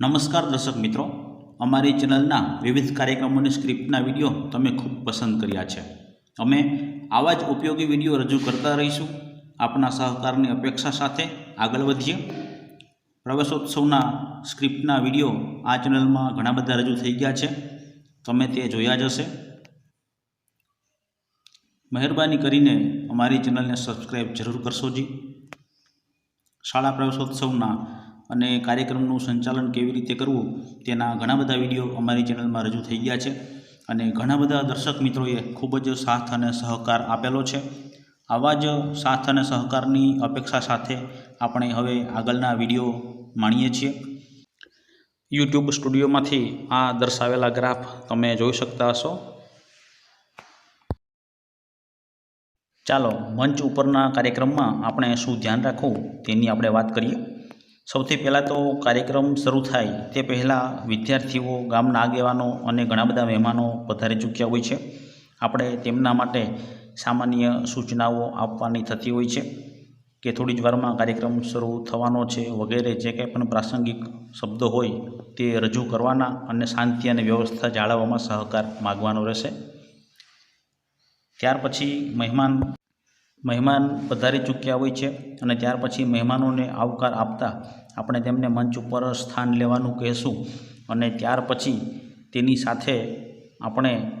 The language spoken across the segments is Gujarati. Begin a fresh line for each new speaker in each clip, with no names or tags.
નમસ્કાર દર્શક મિત્રો. અમારી ચેનલના વિવિધ કાર્યક્રમોની સ્ક્રિપ્ટના વીડિયો તમે ખૂબ પસંદ કર્યા છે. અમે આવા જ ઉપયોગી વીડિયો રજૂ કરતા રહીશું. આપના સહકારની અપેક્ષા સાથે આગળ વધીએ. પ્રવેશોત્સવના સ્ક્રિપ્ટના વીડિયો આ ચેનલમાં ઘણા બધા રજૂ થઈ ગયા છે. તમે તે જોયા જ હશે. મહેરબાની કરીને અમારી ચેનલને સબસ્ક્રાઈબ જરૂર કરશો જી. શાળા પ્રવેશોત્સવના અને કાર્યક્રમનું સંચાલન કેવી રીતે કરવું તેના ઘણા બધા વીડિયો અમારી ચેનલમાં રજૂ થઈ ગયા છે. અને ઘણા બધા દર્શક મિત્રોએ ખૂબ જ સાથ અને સહકાર આપેલો છે. આવા જ સાથ અને સહકારની અપેક્ષા સાથે આપણે હવે આગળના વીડિયો માણીએ છીએ. યુટ્યુબ સ્ટુડિયોમાંથી આ દર્શાવેલા ગ્રાફ તમે જોઈ શકતા હશો. ચાલો મંચ ઉપરના કાર્યક્રમમાં આપણે શું ધ્યાન રાખવું તેની આપણે વાત કરીએ. સૌથી પહેલાં તો કાર્યક્રમ શરૂ થાય તે પહેલાં વિદ્યાર્થીઓ, ગામના આગેવાનો અને ઘણા બધા મહેમાનો પધારી ચૂક્યા હોય છે. આપણે તેમના માટે સામાન્ય સૂચનાઓ આપવાની થતી હોય છે કે થોડી જ વારમાં કાર્યક્રમ શરૂ થવાનો છે વગેરે જે કંઈ પણ પ્રાસંગિક શબ્દો હોય તે રજૂ કરવાના અને શાંતિ અને વ્યવસ્થા જાળવવામાં સહકાર માગવાનો રહેશે. ત્યાર પછી મહેમાન મહેમાન પધારી ચૂક્યા હોય છે અને ત્યાર પછી મહેમાનોને આવકાર આપતા આપણે તેમને મંચ ઉપર સ્થાન લેવાનું કહેશું અને ત્યાર પછી તેની સાથે આપણે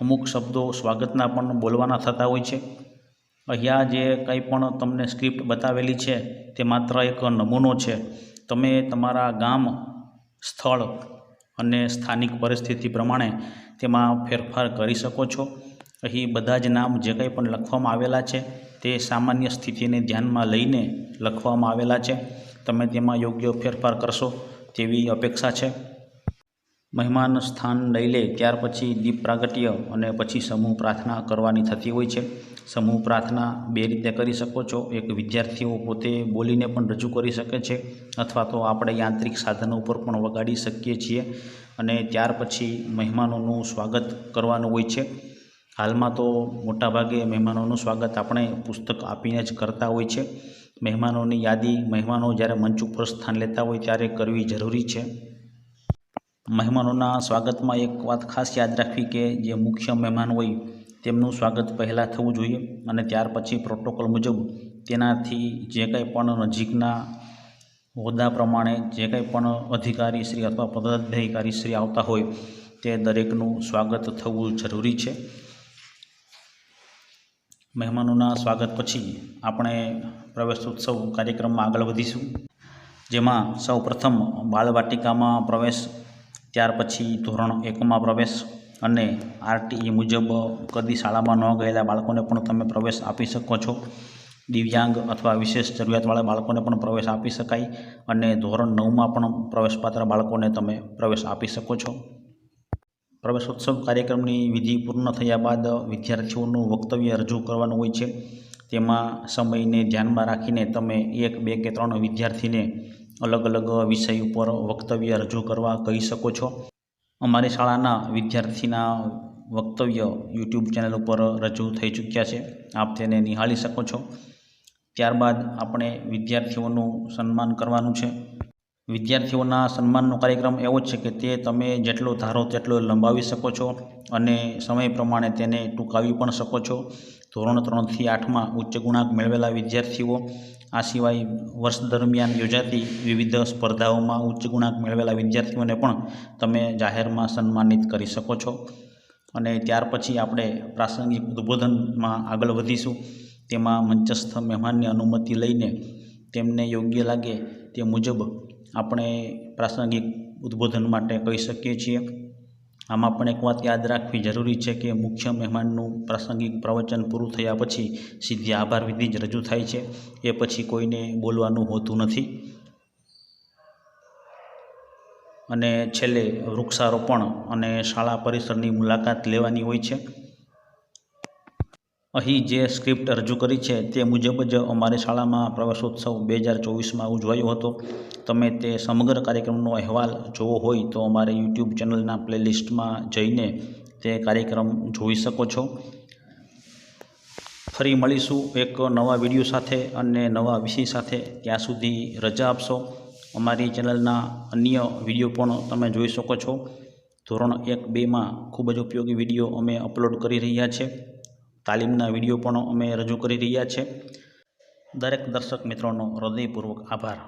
અમુક શબ્દો સ્વાગતના પણ બોલવાના થતા હોય છે. અહીંયા જે કંઈ પણ તમને સ્ક્રિપ્ટ બતાવેલી છે તે માત્ર એક નમૂનો છે. તમે તમારા ગામ, સ્થળ અને સ્થાનિક પરિસ્થિતિ પ્રમાણે તેમાં ફેરફાર કરી શકો છો. અહીં બધા જ નામ જે કંઈ પણ લખવામાં આવેલા છે, તે સામાન્ય સ્થિતિને ધ્યાનમાં લઈને લખવામાં આવેલા છે. તમે તેમાં યોગ્ય ફેરફાર કરશો તેવી અપેક્ષા છે. મહેમાન સ્થાન લઈ લે, ત્યાર પછી દીપ પ્રાગટ્ય અને પછી સમૂહ પ્રાર્થના કરવાની થતી હોય છે. સમૂહ પ્રાર્થના બે રીતે કરી શકો છો. એક વિદ્યાર્થીઓ પોતે બોલીને પણ રજૂ કરી શકે છે, અથવા તો આપણે યાંત્રિક સાધનો ઉપર પણ વગાડી શકીએ છીએ. અને ત્યાર પછી મહેમાનોનું સ્વાગત કરવાનું હોય છે. હાલમાં તો મોટાભાગે મહેમાનોનું સ્વાગત આપણે પુસ્તક આપીને જ કરતા હોય છે. મહેમાનોની યાદી મહેમાનો જ્યારે મંચ ઉપર સ્થાન લેતા હોય ત્યારે કરવી જરૂરી છે. મહેમાનોના સ્વાગતમાં એક વાત ખાસ યાદ રાખવી કે જે મુખ્ય મહેમાન હોય તેમનું સ્વાગત પહેલાં થવું જોઈએ અને ત્યાર પછી પ્રોટોકોલ મુજબ તેનાથી જે કંઈ પણ નજીકના હોદ્દા પ્રમાણે જે કંઈ પણ અધિકારી શ્રી અથવા પદાધિકારી શ્રી આવતા હોય તે દરેકનું સ્વાગત થવું જરૂરી છે. મહેમાનોના સ્વાગત પછી આપણે પ્રવેશોત્સવ કાર્યક્રમમાં આગળ વધીશું. જેમાં સૌ પ્રથમ બાળવાટિકામાં પ્રવેશ, ત્યાર પછી ધોરણ એકમાં પ્રવેશ અને આરટીઈ મુજબ કદી શાળામાં ન ગયેલા બાળકોને પણ તમે પ્રવેશ આપી શકો છો. દિવ્યાંગ અથવા વિશેષ જરૂરિયાતવાળા બાળકોને પણ પ્રવેશ આપી શકાય અને ધોરણ નવમાં પણ પ્રવેશપાત્ર બાળકોને તમે પ્રવેશ આપી શકો છો. પ્રવેશોત્સવ કાર્યક્રમની વિધિ પૂર્ણ થયા બાદ વિદ્યાર્થીઓનું વક્તવ્ય રજૂ કરવાનું હોય છે. તેમાં સમયને ધ્યાનમાં રાખીને તમે એક, બે કે ત્રણ વિદ્યાર્થીને અલગ અલગ વિષય ઉપર વક્તવ્ય રજૂ કરવા કહી શકો છો. અમારી શાળાના વિદ્યાર્થીના વક્તવ્ય યુટ્યુબ ચેનલ ઉપર રજૂ થઈ ચૂક્યા છે. આપ તેને નિહાળી શકો છો. ત્યારબાદ આપણે વિદ્યાર્થીઓનું સન્માન કરવાનું છે. વિદ્યાર્થીઓના સન્માનનો કાર્યક્રમ એવો છે કે તે તમે જેટલો ધારો તેટલો લંબાવી શકો છો અને સમય પ્રમાણે તેને ટૂંકાવી પણ શકો છો. ધોરણ ત્રણથી આઠમાં ઉચ્ચ ગુણાંક મેળવેલા વિદ્યાર્થીઓ, આ સિવાય વર્ષ દરમિયાન યોજાતી વિવિધ સ્પર્ધાઓમાં ઉચ્ચ ગુણાંક મેળવેલા વિદ્યાર્થીઓને પણ તમે જાહેરમાં સન્માનિત કરી શકો છો. અને ત્યાર પછી આપણે પ્રાસંગિક ઉદ્બોધનમાં આગળ વધીશું. તેમાં મંચસ્થ મહેમાનની અનુમતિ લઈને તેમને યોગ્ય લાગે તે મુજબ આપણે પ્રાસંગિક ઉદ્બોધન માટે કહી શકીએ છીએ. આમાં પણ એક વાત યાદ રાખવી જરૂરી છે કે મુખ્ય મહેમાનનું પ્રાસંગિક પ્રવચન પૂરું થયા પછી સીધી આભાર વિધિ જ રજૂ થાય છે. એ પછી કોઈને બોલવાનું હોતું નથી. અને છેલ્લે વૃક્ષારોપણ અને શાળા પરિસરની મુલાકાત લેવાની હોય છે. અહીં જે સ્ક્રિપ્ટ રજૂ કરી છે તે મુજબ જ અમારી શાળામાં પ્રવેશોત્સવ બે હજાર ચોવીસમાં ઉજવાયો હતો. તમે તે સમગ્ર કાર્યક્રમનો અહેવાલ જોવો હોય તો અમારે યુટ્યુબ ચેનલના પ્લેલિસ્ટમાં જઈને તે કાર્યક્રમ જોઈ શકો છો. ફરી મળીશું એક નવા વીડિયો સાથે અને નવા વિષય સાથે. ત્યાં સુધી રજા આપશો. અમારી ચેનલના અન્ય વીડિયો પણ તમે જોઈ શકો છો. ધોરણ એક બેમાં ખૂબ જ ઉપયોગી વીડિયો અમે અપલોડ કરી રહ્યા છે તાલીમના વીડિયો પણ અમે રજૂ કરી રહ્યા છે. દરેક દર્શક મિત્રોનો હૃદયપૂર્વક આભાર.